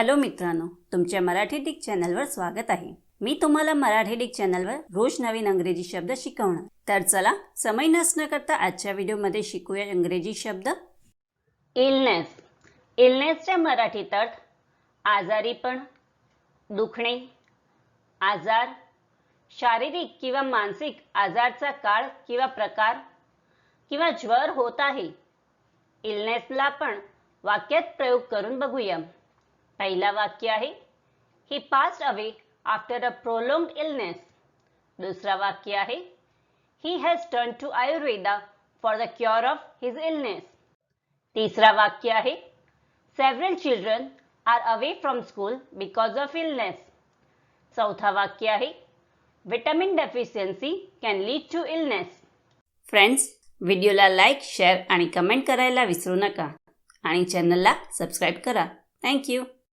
Hello मित्रांनो तुमच्या Marathi Dick चॅनलवर स्वागत आहे. मी तुम्हाला मराठी डिक चॅनलवर रोज नवीन अंग्रेजी शब्द शिकवणार. तर चला समय नसणं करता आजच्या व्हिडिओमध्ये शिकूया इंग्रजी शब्द. इलनेस इलनेसच्या मराठीत अर्थ आजारीपण दुखणे आजार शारीरिक किंवा मानसिक आजारचा काळ किंवा प्रकार किंवा ज्वर होत आहे. इलनेसला पण वाक्यात प्रयोग करून बघूया. पहिला वाक्य आहे he passed away after a prolong illness दुसरा वाक्य आहे he has turned to Ayurveda for the cure of his illness तिसरा वाक्य आहे several children are away from school because of illness चौथा वाक्य आहे vitamin deficiency can lead to illness friends व्हिडिओला लाईक शेअर आणि कमेंट करायला विसरू नका. आणि चॅनलला सबस्क्राईब करा. थँक्यू